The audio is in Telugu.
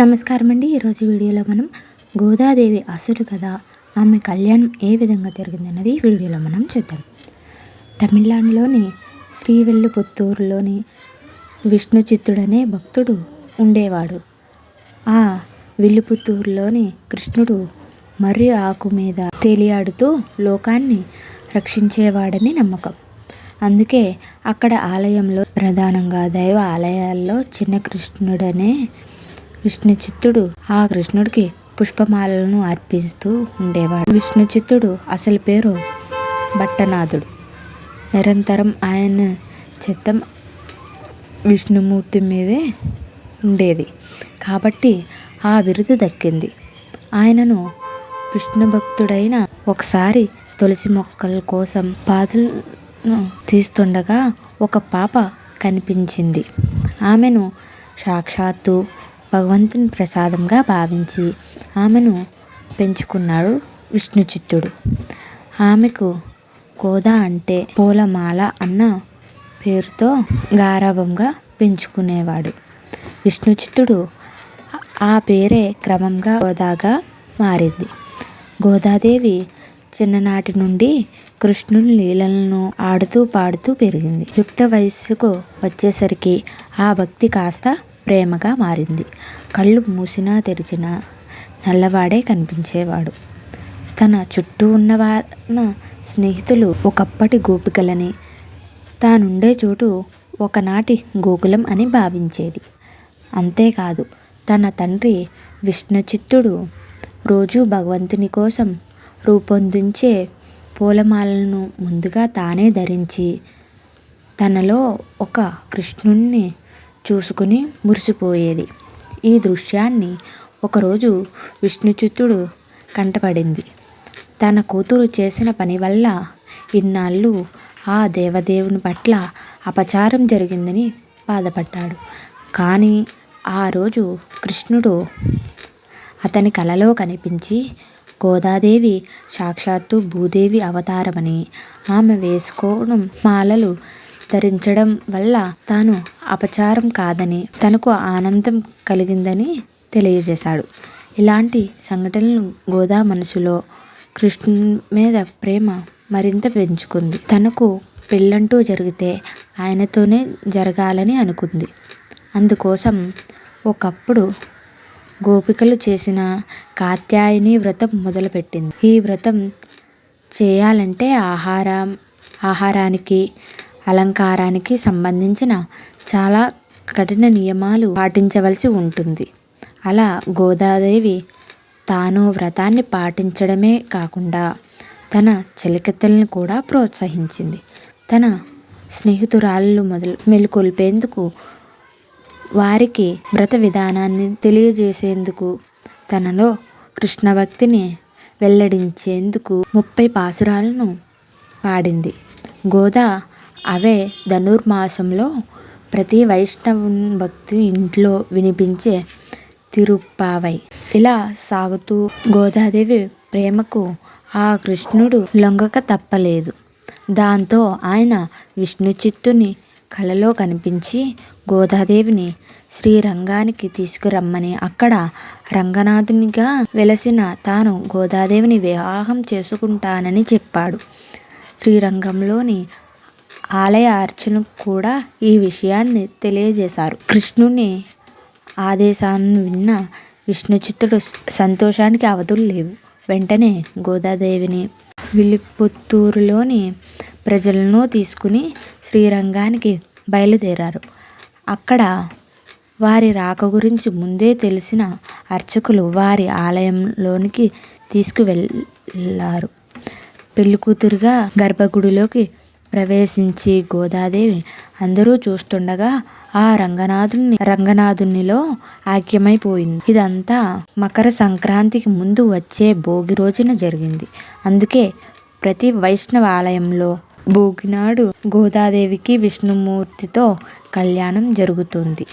నమస్కారం అండి ఈరోజు వీడియోలో మనం గోదాదేవి అసలు కదా ఆమె కళ్యాణం ఏ విధంగా జరిగిందన్నది వీడియోలో మనం చూద్దాం. తమిళనాడులోని శ్రీవిల్లిపుత్తూరులోని విష్ణు చిత్తుడనే భక్తుడు ఉండేవాడు. ఆ విల్లుపుత్తూరులోని కృష్ణుడు మర్రి ఆకు మీద తేలియాడుతూ లోకాన్ని రక్షించేవాడని నమ్మకం. అందుకే అక్కడ ఆలయంలో ప్రధానంగా దైవ ఆలయాల్లో చిన్న కృష్ణుడనే విష్ణుచిత్తుడు ఆ కృష్ణుడికి పుష్పమాలలను అర్పిస్తూ ఉండేవాడు. విష్ణుచిత్తుడు అసలు పేరు భట్టనాథుడు. నిరంతరం ఆయన చిత్తం విష్ణుమూర్తి మీదే ఉండేది. కాబట్టి ఆ బిరుదు దక్కింది. ఆయనను విష్ణు భక్తుడైన ఒకసారి తులసి మొక్కల కోసం పాదులను తీస్తుండగా ఒక పాప కనిపించింది. ఆమెను సాక్షాత్తు భగవంతుని ప్రసాదంగా భావించి ఆమెను పెంచుకున్నాడు విష్ణుచిత్తుడు. ఆమెకు గోదా అంటే పూలమాల అన్న పేరుతో గారాభంగా పెంచుకునేవాడు. విష్ణుచిత్తుడు ఆ పేరే క్రమంగా గోదాగా మారింది. గోదాదేవి చిన్ననాటి నుండి కృష్ణుని లీలలను ఆడుతూ పాడుతూ పెరిగింది. యుక్త వయస్సుకు వచ్చేసరికి ఆ భక్తి కాస్త ప్రేమగా మారింది. కళ్ళు మూసినా తెరిచినా నల్లవాడే కనిపించేవాడు. తన చుట్టూ ఉన్న స్నేహితులు ఒకప్పటి గోపికలని తానుండే చోటు ఒకనాటి గోకులం అని భావించేది. అంతేకాదు తన తండ్రి విష్ణుచిత్తుడు రోజు భగవంతుని కోసం రూపొందించే పూలమాలను ముందుగా తానే ధరించి తనలో ఒక కృష్ణుణ్ణి చూసుకుని మురిసిపోయేది. ఈ దృశ్యాన్ని ఒకరోజు విష్ణుచిత్తుడు కంటపడింది. తన కూతురు చేసిన పని వల్ల ఇన్నాళ్ళు ఆ దేవదేవుని పట్ల అపచారం జరిగిందని బాధపడ్డాడు. కానీ ఆ రోజు కృష్ణుడు అతని కలలో కనిపించి గోదాదేవి సాక్షాత్తు భూదేవి అవతారమని ఆమె వేసుకోవడం మాలలు ధరించడం వల్ల తాను అపచారం కాదని తనకు ఆనందం కలిగిందని తెలియజేశాడు. ఇలాంటి సంఘటనలు గోదా మనసులో కృష్ణుని మీద ప్రేమ మరింత పెంచుకుంది. తనకు పెళ్ళంటూ జరిగితే ఆయనతోనే జరగాలని అనుకుంది. అందుకోసం ఒకప్పుడు గోపికలు చేసిన కాత్యాయని వ్రతం మొదలుపెట్టింది. ఈ వ్రతం చేయాలంటే ఆహారం ఆహారానికి అలంకారానికి సంబంధించిన చాలా కఠిన నియమాలు పాటించవలసి ఉంటుంది. అలా గోదాదేవి తాను వ్రతాన్ని పాటించడమే కాకుండా తన చెలికత్తెలను కూడా ప్రోత్సహించింది. తన స్నేహితురాళ్ళు మొదలు మెలుకొల్పేందుకు వారికి వ్రత విధానాన్ని తెలియజేసేందుకు తనలో కృష్ణ భక్తిని వెల్లడించేందుకు ముప్పై పాసురాలను పాడింది గోదా అవే ధనుర్మాసంలో ప్రతి వైష్ణవు భక్తి ఇంట్లో వినిపించే తిరుప్పావై. ఇలా సాగుతూ గోదాదేవి ప్రేమకు ఆ కృష్ణుడు లొంగక తప్పలేదు. దాంతో ఆయన విష్ణు చిత్తుని కలలో కనిపించి గోదాదేవిని శ్రీరంగానికి తీసుకురమ్మని అక్కడ రంగనాథునిగా వెలసిన తాను గోదాదేవిని వివాహం చేసుకుంటానని చెప్పాడు. శ్రీరంగంలోని ఆలయ అర్చనకు కూడా ఈ విషయాన్ని తెలియజేశారు. కృష్ణుని ఆదేశాన్ని విన్న విష్ణుచిత్తుడు సంతోషానికి అవధులు లేవు. వెంటనే గోదాదేవిని విల్లిపుత్తూరులోని ప్రజలను తీసుకుని శ్రీరంగానికి బయలుదేరారు. అక్కడ వారి రాక గురించి ముందే తెలిసిన అర్చకులు వారి ఆలయంలోనికి తీసుకువెళ్ళారు. పెళ్ళికూతురుగా గర్భగుడిలోకి ప్రవేశించి గోదాదేవి అందరూ చూస్తుండగా ఆ రంగనాథుని రంగనాథునిలో ఆక్యమైపోయింది ఇదంతా మకర సంక్రాంతికి ముందు వచ్చే భోగి రోజున జరిగింది. అందుకే ప్రతి వైష్ణవ ఆలయంలో భోగినాడు గోదాదేవికి విష్ణుమూర్తితో కళ్యాణం జరుగుతుంది.